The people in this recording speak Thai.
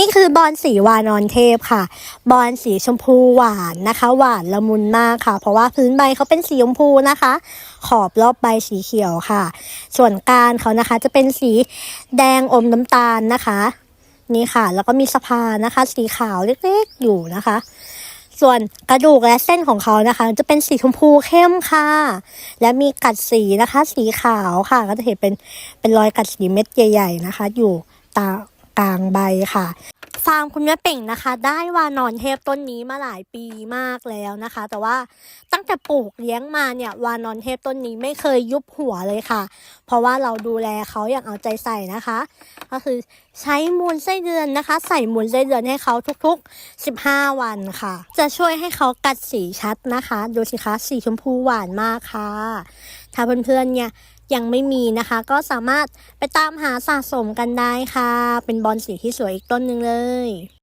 นี่คือบอลสีวานอนเทพค่ะ บอลสีชมพูหวานนะคะ หวานละมุนมากค่ะ เพราะว่าพื้นใบเขาเป็นสีชมพูนะคะ ขอบรอบใบสีเขียวค่ะ ส่วนการเขานะคะจะเป็นสีแดงอมน้ำตาลนะคะ นี่ค่ะ แล้วก็มีสะพานนะคะ สีขาวเล็กๆอยู่นะคะ ส่วนกระดูกและเส้นของเขานะคะ จะเป็นสีชมพูเข้มค่ะ และมีกัดสีนะคะ สีขาวค่ะ ก็จะเห็นเป็นเป็นรอยกัดสีเม็ดใหญ่ ๆ นะคะ อยู่ตา กลางใบค่ะฟาร์มคุณแม่เป่งนะคะ ได้วานอนเทพต้นนี้มาหลายปีมากแล้วนะคะ แต่ว่าตั้งแต่ปลูกเลี้ยงมาเนี่ยวานอนเทพต้นนี้ไม่เคยยุบหัวเลยค่ะ เพราะว่าเราดูแลเขาอย่างเอาใจใส่นะคะ ก็คือใช้มูลไส้เดือนนะคะ ใส่มูลไส้เดือนให้เขาทุกๆ 15 วันค่ะ จะช่วยให้เขากัดสีชัดนะคะ ดูสิคะสีชมพูหวานมากค่ะ ถ้าเพื่อนๆเนี่ย ยังไม่มีนะคะ ก็สามารถไปตามหาสะสมกันได้ค่ะ เป็นบอลสีที่สวยอีกต้นหนึ่งเลย